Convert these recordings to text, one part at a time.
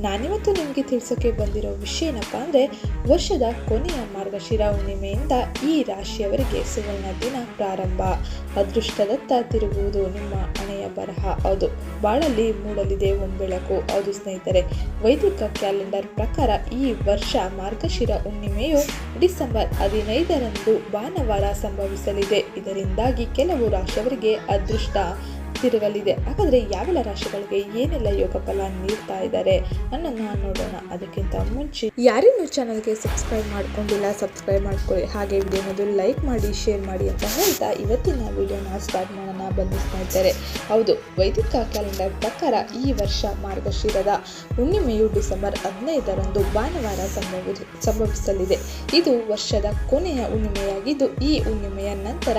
ನಾನಿವತ್ತು ನಿಮಗೆ ತಿಳಿಸೋಕೆ ಬಂದಿರೋ ವಿಷಯ ಏನಪ್ಪ ಅಂದರೆ, ವರ್ಷದ ಕೊನೆಯ ಮಾರ್ಗಶಿರ ಹುಣ್ಣಿಮೆಯಿಂದ ಈ ರಾಶಿಯವರಿಗೆ ಸುವರ್ಣ ದಿನ ಪ್ರಾರಂಭ. ಅದೃಷ್ಟದತ್ತ ತಿರುಗುವುದು ನಿಮ್ಮ ಹಣೆಯ ಬರಹ. ಅದು ಬಾಳಲ್ಲಿ ಮೂಡಲಿದೆ ಒಂಬೆಳಕು. ಅದು ಸ್ನೇಹಿತರೆ, ವೈದಿಕ ಕ್ಯಾಲೆಂಡರ್ ಪ್ರಕಾರ ಈ ವರ್ಷ ಮಾರ್ಗಶಿರ ಹುಣ್ಣಿಮೆಯು ಡಿಸೆಂಬರ್ ಹದಿನೈದರಂದು ಭಾನುವಾರ ಸಂಭವಿಸಲಿದೆ. ಇದರಿಂದಾಗಿ ಕೆಲವು ರಾಶಿಯವರಿಗೆ ಅದೃಷ್ಟ ತಿರುಗಲಿದೆ. ಹಾಗಾದರೆ ಯಾವೆಲ್ಲ ರಾಶಿಗಳಿಗೆ ಏನೆಲ್ಲ ಯೋಗ ಫಲ ನೀಡ್ತಾ ಇದ್ದಾರೆ? ಅನ್ನೋದನ್ನ ನೋಡೋಣ. ಅದಕ್ಕಿಂತ ಮುಂಚೆ ಯಾರಿನ್ನೂ ಚಾನಲ್ಗೆ ಸಬ್ಸ್ಕ್ರೈಬ್ ಮಾಡ್ಕೊಂಡಿಲ್ಲ, ಸಬ್ಸ್ಕ್ರೈಬ್ ಮಾಡ್ಕೊಳ್ಳಿ. ಹಾಗೆ ವಿಡಿಯೋನದು ಲೈಕ್ ಮಾಡಿ ಶೇರ್ ಮಾಡಿ ಅಂತ ಹೇಳ್ತಾ ಇವತ್ತಿನ ವಿಡಿಯೋನ ಸ್ಟಾರ್ಟ್ ಮಾಡೋಣ ಬಂಧಿಸ್ತಾ ಇದ್ದಾರೆ ಹೌದು, ವೈದಿಕ ಕ್ಯಾಲೆಂಡರ್ ಪ್ರಕಾರ ಈ ವರ್ಷ ಮಾರ್ಗಶಿರದ ಹುಣ್ಣಿಮೆಯು ಡಿಸೆಂಬರ್ ಹದಿನೈದರಂದು ಭಾನುವಾರ ಸಂಭವಿ, ಸಂಭವಿಸಲಿದೆ. ಇದು ವರ್ಷದ ಕೊನೆಯ ಹುಣ್ಣಿಮೆಯಾಗಿದ್ದು, ಈ ಹುಣ್ಣಿಮೆಯ ನಂತರ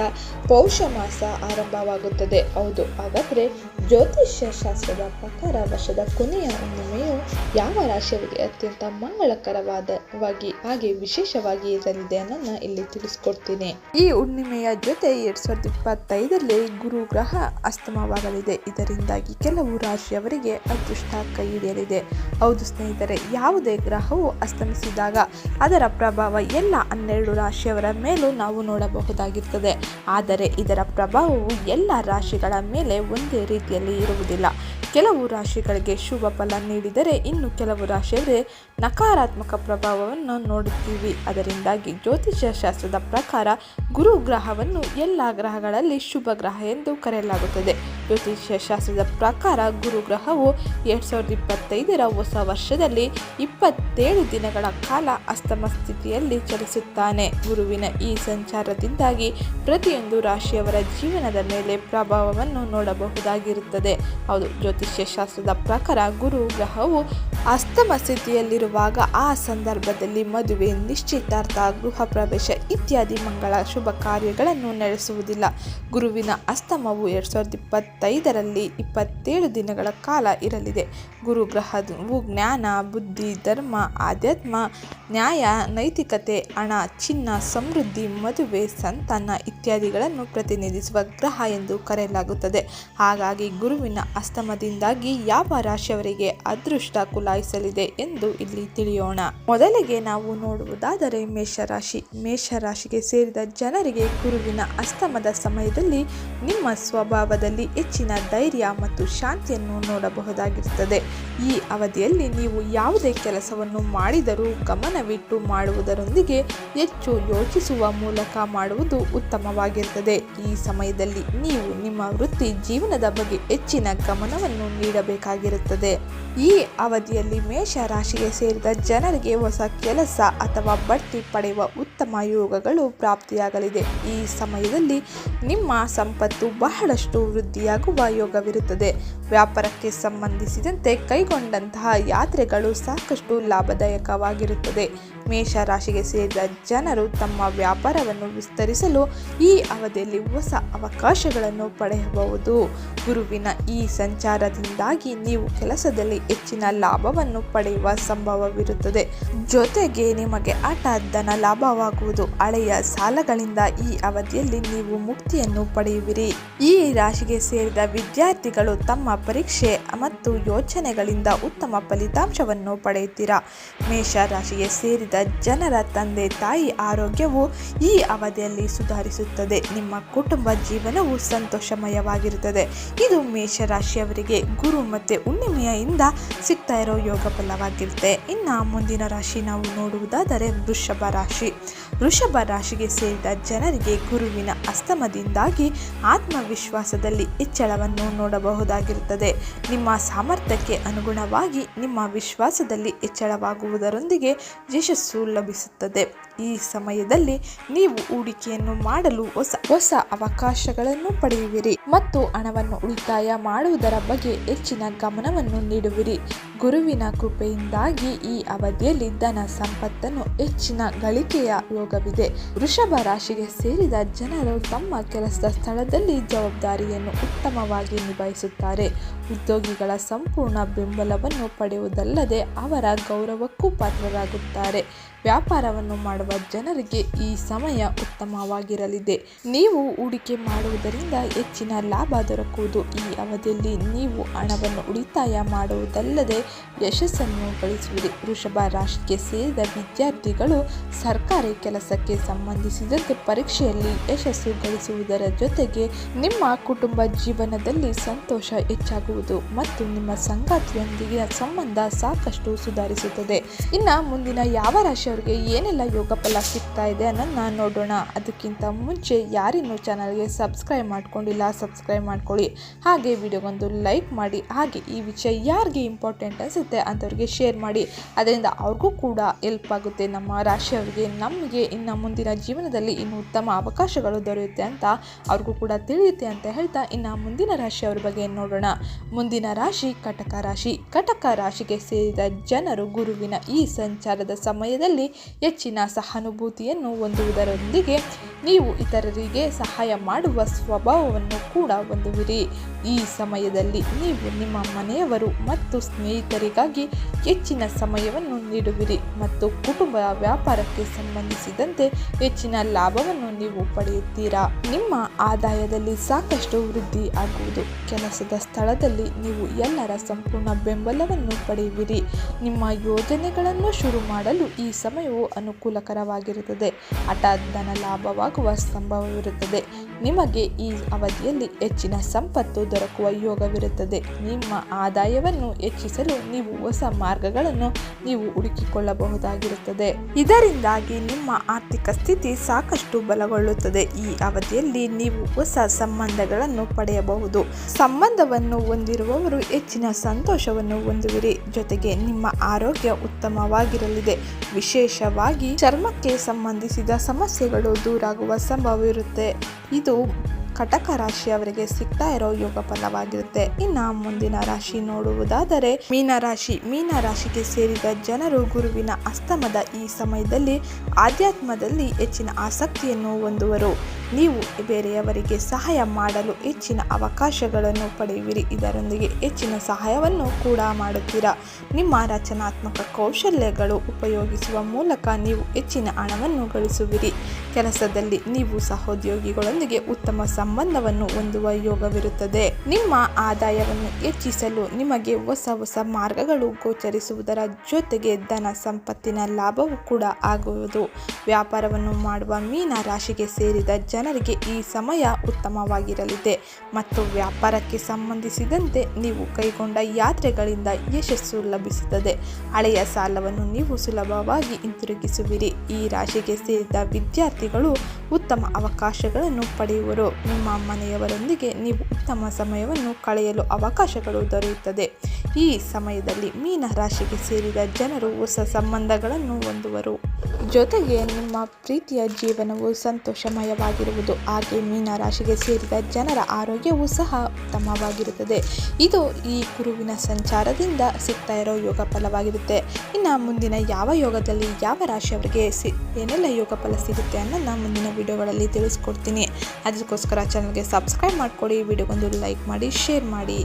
ಪೌಷ ಮಾಸ ಆರಂಭವಾಗುತ್ತದೆ. ಹೌದು ಹಾಗಾದರೆ ಜ್ಯೋತಿಷ್ಯ ಶಾಸ್ತ್ರದ ಪ್ರಕಾರ ವರ್ಷದ ಕೊನೆಯ ಹುಣ್ಣಿಮೆಯು ಯಾವ ರಾಶಿಯವರಿಗೆ ಅತ್ಯಂತ ಮಂಗಳಕರವಾದವಾಗಿ ಹಾಗೆ ವಿಶೇಷವಾಗಿ ಇರಲಿದೆ ಅನ್ನೋದನ್ನ ಇಲ್ಲಿ ತಿಳಿಸ್ಕೊಡ್ತೀನಿ. ಈ ಹುಣ್ಣಿಮೆಯ ಜೊತೆ ಎರಡ್ ಸಾವಿರದ ಇಪ್ಪತ್ತೈದರಲ್ಲಿ ಗುರು ಗ್ರಹ ಅಸ್ತಮವಾಗಲಿದೆ. ಇದರಿಂದಾಗಿ ಕೆಲವು ರಾಶಿಯವರಿಗೆ ಅದೃಷ್ಟ ಕೈ ಹಿಡಿಯಲಿದೆ. ಹೌದು ಸ್ನೇಹಿತರೆ, ಯಾವುದೇ ಗ್ರಹವು ಅಸ್ತಮಿಸಿದಾಗ ಅದರ ಪ್ರಭಾವ ಎಲ್ಲ ಹನ್ನೆರಡು ರಾಶಿಯವರ ಮೇಲೂ ನಾವು ನೋಡಬಹುದಾಗಿರ್ತದೆ. ಆದರೆ ಇದರ ಪ್ರಭಾವವು ಎಲ್ಲ ರಾಶಿಗಳ ಮೇಲೆ ಒಂದೇ ರೀತಿಯಲ್ಲಿ ಇರುವುದಿಲ್ಲ. ಕೆಲವು ರಾಶಿಗಳಿಗೆ ಶುಭ ಫಲ ನೀಡಿದರೆ ಇನ್ನು ಕೆಲವು ರಾಶಿಯವರೇ ನಕಾರಾತ್ಮಕ ಪ್ರಭಾವವನ್ನು ನೋಡುತ್ತೀವಿ. ಅದರಿಂದಾಗಿ ಜ್ಯೋತಿಷ್ಯ ಶಾಸ್ತ್ರದ ಪ್ರಕಾರ ಗುರು ಗ್ರಹವನ್ನು ಎಲ್ಲ ಗ್ರಹಗಳಲ್ಲಿ ಶುಭ ಗ್ರಹ ಎಂದು ಕರೆಯಲಾಗುತ್ತದೆ. ಜ್ಯೋತಿಷ್ಯ ಶಾಸ್ತ್ರದ ಪ್ರಕಾರ ಗುರು ಗ್ರಹವು ಎರಡು ಸಾವಿರದ ಇಪ್ಪತ್ತೈದರ ಹೊಸ ವರ್ಷದಲ್ಲಿ ಇಪ್ಪತ್ತೇಳು ದಿನಗಳ ಕಾಲ ಅಸ್ತಮ ಸ್ಥಿತಿಯಲ್ಲಿ ಚಲಿಸುತ್ತಾನೆ. ಗುರುವಿನ ಈ ಸಂಚಾರದಿಂದಾಗಿ ಪ್ರತಿಯೊಂದು ರಾಶಿಯವರ ಜೀವನದ ಮೇಲೆ ಪ್ರಭಾವವನ್ನು ನೋಡಬಹುದಾಗಿರುತ್ತದೆ. ಹೌದು, ಜ್ಯೋತಿಷ್ಯ ಶಾಸ್ತ್ರದ ಪ್ರಕಾರ ಗುರು ಗ್ರಹವು ಅಸ್ತಮ ಸ್ಥಿತಿಯಲ್ಲಿರುವಾಗ ಆ ಸಂದರ್ಭದಲ್ಲಿ ಮದುವೆ, ನಿಶ್ಚಿತಾರ್ಥ, ಗೃಹ ಪ್ರವೇಶ ಇತ್ಯಾದಿ ಮಂಗಳ ಶುಭ ಕಾರ್ಯಗಳನ್ನು ನಡೆಸುವುದಿಲ್ಲ. ಗುರುವಿನ ಅಸ್ತಮವು ಎರಡು ಸಾವಿರದ ಇಪ್ಪತ್ತೈದರಲ್ಲಿ ಇಪ್ಪತ್ತೇಳು ದಿನಗಳ ಕಾಲ ಇರಲಿದೆ. ಗುರು ಗ್ರಹವು ಜ್ಞಾನ, ಬುದ್ಧಿ, ಧರ್ಮ, ಆಧ್ಯಾತ್ಮ, ನ್ಯಾಯ, ನೈತಿಕತೆ, ಹಣ, ಚಿನ್ನ, ಸಮೃದ್ಧಿ, ಮದುವೆ, ಸಂತಾನ ಇತ್ಯಾದಿಗಳನ್ನು ಪ್ರತಿನಿಧಿಸುವ ಗ್ರಹ ಎಂದು ಕರೆಯಲಾಗುತ್ತದೆ. ಹಾಗಾಗಿ ಗುರುವಿನ ಅಸ್ತಮದಿಂದಾಗಿ ಯಾವ ರಾಶಿಯವರಿಗೆ ಅದೃಷ್ಟ ಕುಲಾಯಿಸಲಿದೆ ಎಂದು ಇಲ್ಲಿ ತಿಳಿಯೋಣ. ಮೊದಲಿಗೆ ನಾವು ನೋಡುವುದಾದರೆ ಮೇಷರಾಶಿ. ಮೇಷರಾಶಿಗೆ ಸೇರಿದ ಜನರಿಗೆ ಗುರುವಿನ ಅಸ್ತಮದ ಸಮಯದಲ್ಲಿ ನಿಮ್ಮ ಸ್ವಭಾವದಲ್ಲಿ ಹೆಚ್ಚಿನ ಧೈರ್ಯ ಮತ್ತು ಶಾಂತಿಯನ್ನು ನೋಡಬಹುದಾಗಿರುತ್ತದೆ. ಈ ಅವಧಿಯಲ್ಲಿ ನೀವು ಯಾವುದೇ ಕೆಲಸವನ್ನು ಮಾಡಿದರೂ ಗಮನವಿಟ್ಟು ಮಾಡುವುದರೊಂದಿಗೆ ಹೆಚ್ಚು ಯೋಚಿಸುವ ಮೂಲಕ ಮಾಡುವುದು ಉತ್ತಮವಾಗಿರುತ್ತದೆ. ಈ ಸಮಯದಲ್ಲಿ ನೀವು ನಿಮ್ಮ ವೃತ್ತಿ ಜೀವನದ ಬಗ್ಗೆ ಹೆಚ್ಚಿನ ಗಮನವನ್ನು ನೀಡಬೇಕಾಗಿರುತ್ತದೆ. ಈ ಅವಧಿಯಲ್ಲಿ ಮೇಷ ರಾಶಿಗೆ ಸೇರಿದ ಜನರಿಗೆ ಹೊಸ ಕೆಲಸ ಅಥವಾ ಬಡ್ತಿ ಪಡೆಯುವ ಉತ್ತಮ ಯೋಗಗಳು ಪ್ರಾಪ್ತಿಯಾಗಲಿದೆ. ಈ ಸಮಯದಲ್ಲಿ ನಿಮ್ಮ ಸಂಪತ್ತು ಬಹಳಷ್ಟು ವೃದ್ಧಿಯಾಗುವ ಯೋಗವಿರುತ್ತದೆ. ವ್ಯಾಪಾರಕ್ಕೆ ಸಂಬಂಧಿಸಿದಂತೆ ಕೈಗೊಂಡಂತಹ ಯಾತ್ರೆಗಳು ಸಾಕಷ್ಟು ಲಾಭದಾಯಕವಾಗಿರುತ್ತದೆ. ಮೇಷ ರಾಶಿಗೆ ಸೇರಿದ ಜನರು ತಮ್ಮ ವ್ಯಾಪಾರವನ್ನು ವಿಸ್ತರಿಸಲು ಈ ಅವಧಿಯಲ್ಲಿ ಹೊಸ ಅವಕಾಶಗಳನ್ನು ಪಡೆಯಬಹುದು. ಗುರುವಿನ ಈ ಸಂಚಾರದಿಂದಾಗಿ ನೀವು ಕೆಲಸದಲ್ಲಿ ಹೆಚ್ಚಿನ ಲಾಭವನ್ನು ಪಡೆಯುವ ಸಂಭವವಿರುತ್ತದೆ. ಜೊತೆಗೆ ನಿಮಗೆ ಆಟ, ಧನ ಲಾಭವಾಗುವುದು. ಹಳೆಯ ಸಾಲಗಳಿಂದ ಈ ಅವಧಿಯಲ್ಲಿ ನೀವು ಮುಕ್ತಿಯನ್ನು ಪಡೆಯುವಿರಿ. ಈ ರಾಶಿಗೆ ಸೇರಿದ ವಿದ್ಯಾರ್ಥಿಗಳು ತಮ್ಮ ಪರೀಕ್ಷೆ ಮತ್ತು ಯೋಚನೆಗಳಿಂದ ಉತ್ತಮ ಫಲಿತಾಂಶವನ್ನು ಪಡೆಯುತ್ತೀರಾ? ಮೇಷ ರಾಶಿಗೆ ಸೇರಿದ ಜನರ ತಂದೆ, ತಾಯಿ ಆರೋಗ್ಯವು ಈ ಅವಧಿಯಲ್ಲಿ ಸುಧಾರಿಸುತ್ತದೆ. ನಿಮ್ಮ ಕುಟುಂಬ ಜೀವನವು ಸಂತೋಷಮಯವಾಗಿರುತ್ತದೆ. ಇದು ಮೇಷರಾಶಿಯವರಿಗೆ ಗುರು ಮತ್ತು ಹುಣ್ಣಿಮೆಯಿಂದ ಸಿಗ್ತಾ ಇರೋ ಯೋಗ ಫಲವಾಗಿರುತ್ತೆ. ಇನ್ನು ಮುಂದಿನ ರಾಶಿ ನಾವು ನೋಡುವುದಾದರೆ ವೃಷಭ ರಾಶಿ. ವೃಷಭ ರಾಶಿಗೆ ಸೇರಿದ ಜನರಿಗೆ ಗುರುವಿನ ಅಸ್ತಮದಿಂದಾಗಿ ಆತ್ಮವಿಶ್ವಾಸದಲ್ಲಿ ಹೆಚ್ಚಳವನ್ನು ನೋಡಬಹುದಾಗಿರುತ್ತದೆ. ನಿಮ್ಮ ಸಾಮರ್ಥ್ಯಕ್ಕೆ ಅನುಗುಣವಾಗಿ ನಿಮ್ಮ ವಿಶ್ವಾಸದಲ್ಲಿ ಹೆಚ್ಚಳವಾಗುವುದರೊಂದಿಗೆ ಯಶಸ್ಸು ಲಭಿಸುತ್ತದೆ. ಈ ಸಮಯದಲ್ಲಿ ನೀವು ಹೂಡಿಕೆಯನ್ನು ಮಾಡಲು ಹೊಸ ಹೊಸ ಅವಕಾಶಗಳನ್ನು ಪಡೆಯುವಿರಿ. ಮತ್ತು ಹಣವನ್ನು ಉಳಿತಾಯ ಮಾಡುವುದರ ಬಗ್ಗೆ ಹೆಚ್ಚಿನ ಗಮನವನ್ನು ನೀಡುವಿರಿ. ಗುರುವಿನ ಕೃಪೆಯಿಂದಾಗಿ ಈ ಅವಧಿಯಲ್ಲಿ ಧನ ಸಂಪತ್ತನ್ನು ಹೆಚ್ಚಿನ ಗಳಿಕೆಯ ಯೋಗವಿದೆ. ವೃಷಭ ರಾಶಿಗೆ ಸೇರಿದ ಜನರು ತಮ್ಮ ಕೆಲಸದ ಸ್ಥಳದಲ್ಲಿ ಜವಾಬ್ದಾರಿಯನ್ನು ಉತ್ತಮವಾಗಿ ನಿಭಾಯಿಸುತ್ತಾರೆ. ಉದ್ಯೋಗಿಗಳ ಸಂಪೂರ್ಣ ಬೆಂಬಲವನ್ನು ಪಡೆಯುವುದಲ್ಲದೆ ಅವರ ಗೌರವಕ್ಕೂ ಪಾತ್ರರಾಗುತ್ತಾರೆ. ವ್ಯಾಪಾರವನ್ನು ಮಾಡುವ ಜನರಿಗೆ ಈ ಸಮಯ ಉತ್ತಮವಾಗಿರಲಿದೆ. ನೀವು ಹೂಡಿಕೆ ಮಾಡುವುದರಿಂದ ಹೆಚ್ಚಿನ ಲಾಭ ದೊರಕುವುದು. ಈ ಅವಧಿಯಲ್ಲಿ ನೀವು ಹಣವನ್ನು ಉಳಿತಾಯ ಮಾಡುವುದಲ್ಲದೆ ಯಶಸ್ಸನ್ನು ಗಳಿಸುವುದು. ವೃಷಭ ರಾಶಿಗೆ ಸೇರಿದ ವಿದ್ಯಾರ್ಥಿಗಳು ಸರ್ಕಾರಿ ಕೆಲಸಕ್ಕೆ ಸಂಬಂಧಿಸಿದಂತೆ ಪರೀಕ್ಷೆಯಲ್ಲಿ ಯಶಸ್ಸು ಗಳಿಸುವುದರ ಜೊತೆಗೆ ನಿಮ್ಮ ಕುಟುಂಬ ಜೀವನದಲ್ಲಿ ಸಂತೋಷ ಹೆಚ್ಚಾಗುವುದು ಮತ್ತು ನಿಮ್ಮ ಸಂಗಾತಿಯೊಂದಿಗಿನ ಸಂಬಂಧ ಸಾಕಷ್ಟು ಸುಧಾರಿಸುತ್ತದೆ. ಇನ್ನು ಮುಂದಿನ ಯಾವ ರಾಶಿಯವರಿಗೆ ಏನೆಲ್ಲ ಯೋಗ ಫಲ ಸಿಗ್ತಾ ಇದೆ ಅನ್ನೋದನ್ನ ನೋಡೋಣ. ಅದಕ್ಕಿಂತ ಮುಂಚೆ ಯಾರಿನ್ನೂ ಚಾನಲ್ಗೆ ಸಬ್ಸ್ಕ್ರೈಬ್ ಮಾಡ್ಕೊಂಡಿಲ್ಲ ಸಬ್ಸ್ಕ್ರೈಬ್ ಮಾಡ್ಕೊಳ್ಳಿ. ಹಾಗೆ ವಿಡಿಯೋಗೊಂದು ಲೈಕ್ ಮಾಡಿ. ಹಾಗೆ ಈ ವಿಷಯ ಯಾರಿಗೆ ಇಂಪಾರ್ಟೆಂಟ್ ಅನಿಸುತ್ತೆ ಅಂಥವ್ರಿಗೆ ಶೇರ್ ಮಾಡಿ. ಅದರಿಂದ ಅವ್ರಿಗೂ ಕೂಡ ಹೆಲ್ಪ್ ಆಗುತ್ತೆ. ನಮ್ಮ ರಾಶಿಯವರಿಗೆ, ನಮಗೆ ಇನ್ನು ಮುಂದಿನ ಜೀವನದಲ್ಲಿ ಇನ್ನು ಉತ್ತಮ ಅವಕಾಶಗಳು ದೊರೆಯುತ್ತೆ ಅಂತ ಅವ್ರಿಗೂ ಕೂಡ ತಿಳಿಯುತ್ತೆ ಅಂತ ಹೇಳ್ತಾ ಇನ್ನು ಮುಂದಿನ ರಾಶಿಯವ್ರ ಬಗ್ಗೆ ನೋಡೋಣ. ಮುಂದಿನ ರಾಶಿ ಕಟಕ ರಾಶಿ. ಕಟಕ ರಾಶಿಗೆ ಸೇರಿದ ಜನರು ಗುರುವಿನ ಈ ಸಂಚಾರದ ಸಮಯದಲ್ಲಿ ಹೆಚ್ಚಿನ ಸಹಾನುಭೂತಿಯನ್ನು ಹೊಂದುವುದರೊಂದಿಗೆ ನೀವು ಇತರರಿಗೆ ಸಹಾಯ ಮಾಡುವ ಸ್ವಭಾವವನ್ನು ಕೂಡ ಹೊಂದುವಿರಿ. ಈ ಸಮಯದಲ್ಲಿ ನೀವು ನಿಮ್ಮ ಮನೆಯವರು ಮತ್ತು ಸ್ನೇಹಿತರಿಗಾಗಿ ಹೆಚ್ಚಿನ ಸಮಯವನ್ನು ನೀಡುವಿರಿ ಮತ್ತು ಕುಟುಂಬ ವ್ಯಾಪಾರಕ್ಕೆ ಸಂಬಂಧಿಸಿದಂತೆ ಹೆಚ್ಚಿನ ಲಾಭವನ್ನು ನೀವು ಪಡೆಯುತ್ತೀರಾ? ನಿಮ್ಮ ಆದಾಯದಲ್ಲಿ ಸಾಕಷ್ಟು ವೃದ್ಧಿ ಆಗುವುದು. ಕೆಲಸದ ಸ್ಥಳದಲ್ಲಿ ನೀವು ಎಲ್ಲರ ಸಂಪೂರ್ಣ ಬೆಂಬಲವನ್ನು ಪಡೆಯುವಿರಿ. ನಿಮ್ಮ ಯೋಜನೆಗಳನ್ನು ಶುರು ಮಾಡಲು ಈ ಸಮಯವು ಅನುಕೂಲಕರವಾಗಿರುತ್ತದೆ. ಹಠಾತ್ ಧನ ಲಾಭವಾಗುವ ಸಂಭವವಿರುತ್ತದೆ. ನಿಮಗೆ ಈ ಅವಧಿಯಲ್ಲಿ ಹೆಚ್ಚಿನ ಸಂಪತ್ತು ದೊರಕುವ ಯೋಗವಿರುತ್ತದೆ. ನಿಮ್ಮ ಆದಾಯವನ್ನು ಹೆಚ್ಚಿಸಲು ನೀವು ಹೊಸ ಮಾರ್ಗಗಳನ್ನು ನೀವು ಹುಡುಕಿಕೊಳ್ಳಬಹುದಾಗಿರುತ್ತದೆ. ಇದರಿಂದಾಗಿ ನಿಮ್ಮ ಆರ್ಥಿಕ ಸ್ಥಿತಿ ಸಾಕಷ್ಟು ಬಲಗೊಳ್ಳುತ್ತದೆ. ಈ ಅವಧಿಯಲ್ಲಿ ನೀವು ಹೊಸ ಸಂಬಂಧಗಳನ್ನು ಪಡೆಯಬಹುದು. ಸಂಬಂಧವನ್ನು ಹೊಂದಿರುವವರು ಹೆಚ್ಚಿನ ಸಂತೋಷವನ್ನು ಹೊಂದುವಿರಿ. ಜೊತೆಗೆ ನಿಮ್ಮ ಆರೋಗ್ಯ ಉತ್ತಮವಾಗಿರಲಿದೆ. ವಿಶೇಷವಾಗಿ ಚರ್ಮಕ್ಕೆ ಸಂಬಂಧಿಸಿದ ಸಮಸ್ಯೆಗಳು ದೂರಾಗುವ ಸಂಭವವಿರುತ್ತೆ. ಇದು You. ಕಟಕ ರಾಶಿಯವರಿಗೆ ಸಿಗ್ತಾ ಇರೋ ಯೋಗ ಫಲವಾಗಿರುತ್ತೆ. ಇನ್ನು ಮುಂದಿನ ರಾಶಿ ನೋಡುವುದಾದರೆ ಮೀನರಾಶಿ ಮೀನರಾಶಿಗೆ ಸೇರಿದ ಜನರು ಗುರುವಿನ ಅಸ್ತಮದ ಈ ಸಮಯದಲ್ಲಿ ಆಧ್ಯಾತ್ಮದಲ್ಲಿ ಹೆಚ್ಚಿನ ಆಸಕ್ತಿಯನ್ನು ಹೊಂದುವರು. ನೀವು ಬೇರೆಯವರಿಗೆ ಸಹಾಯ ಮಾಡಲು ಹೆಚ್ಚಿನ ಅವಕಾಶಗಳನ್ನು ಪಡೆಯುವಿರಿ. ಇದರೊಂದಿಗೆ ಹೆಚ್ಚಿನ ಸಹಾಯವನ್ನು ಕೂಡ ಮಾಡುತ್ತೀರಾ. ನಿಮ್ಮ ರಚನಾತ್ಮಕ ಕೌಶಲ್ಯಗಳು ಉಪಯೋಗಿಸುವ ಮೂಲಕ ನೀವು ಹೆಚ್ಚಿನ ಹಣವನ್ನು ಗಳಿಸುವಿರಿ. ಕೆಲಸದಲ್ಲಿ ನೀವು ಸಹೋದ್ಯೋಗಿಗಳೊಂದಿಗೆ ಉತ್ತಮ ಸಂಬಂಧವನ್ನು ಹೊಂದುವ ಯೋಗವಿರುತ್ತದೆ. ನಿಮ್ಮ ಆದಾಯವನ್ನು ಹೆಚ್ಚಿಸಲು ನಿಮಗೆ ಹೊಸ ಹೊಸ ಮಾರ್ಗಗಳು ಗೋಚರಿಸುವುದರ ಜೊತೆಗೆ ಧನ ಸಂಪತ್ತಿನ ಲಾಭವೂ ಕೂಡ ಆಗುವುದು. ವ್ಯಾಪಾರವನ್ನು ಮಾಡುವ ಮೀನ ರಾಶಿಗೆ ಸೇರಿದ ಜನರಿಗೆ ಈ ಸಮಯ ಉತ್ತಮವಾಗಿರಲಿದೆ. ಮತ್ತು ವ್ಯಾಪಾರಕ್ಕೆ ಸಂಬಂಧಿಸಿದಂತೆ ನೀವು ಕೈಗೊಂಡ ಯಾತ್ರೆಗಳಿಂದ ಯಶಸ್ಸು ಲಭಿಸುತ್ತದೆ. ಹಳೆಯ ಸಾಲವನ್ನು ನೀವು ಸುಲಭವಾಗಿ ಹಿಂತಿರುಗಿಸುವಿರಿ. ಈ ರಾಶಿಗೆ ಸೇರಿದ ವಿದ್ಯಾರ್ಥಿಗಳು ಉತ್ತಮ ಅವಕಾಶಗಳನ್ನು ಪಡೆಯುವರು. ನಿಮ್ಮ ಮನೆಯವರೊಂದಿಗೆ ನೀವು ಉತ್ತಮ ಸಮಯವನ್ನು ಕಳೆಯಲು ಅವಕಾಶಗಳು ದೊರೆಯುತ್ತದೆ. ಈ ಸಮಯದಲ್ಲಿ ಮೀನ ರಾಶಿಗೆ ಸೇರಿದ ಜನರು ಹೊಸ ಸಂಬಂಧಗಳನ್ನು ಹೊಂದುವರು. ಜೊತೆಗೆ ನಿಮ್ಮ ಪ್ರೀತಿಯ ಜೀವನವು ಸಂತೋಷಮಯವಾಗಿರುವುದು, ಹಾಗೆ ಮೀನ ರಾಶಿಗೆ ಸೇರಿದ ಜನರ ಆರೋಗ್ಯವೂ ಸಹ ಉತ್ತಮವಾಗಿರುತ್ತದೆ. ಇದು ಈ ಗುರುವಿನ ಸಂಚಾರದಿಂದ ಸಿಗ್ತಾ ಇರೋ ಯೋಗ ಫಲವಾಗಿರುತ್ತೆ. ಇನ್ನು ಮುಂದಿನ ಯಾವ ಯೋಗದಲ್ಲಿ ಯಾವ ರಾಶಿಯವರಿಗೆ ಸಿ, ಏನೆಲ್ಲ ಯೋಗ ಫಲ ಸಿಗುತ್ತೆ ಅನ್ನೋದನ್ನ ಮುಂದಿನ ವಿಡಿಯೋಗಳಲ್ಲಿ ತಿಳಿಸ್ಕೊಡ್ತೀನಿ. ಅದಕ್ಕೋಸ್ಕರ ಚಾನಲ್ಗೆ ಸಬ್ಸ್ಕ್ರೈಬ್ ಮಾಡಿಕೊಡಿ, ವಿಡಿಯೋಗೊಂದು ಲೈಕ್ ಮಾಡಿ ಶೇರ್ ಮಾಡಿ.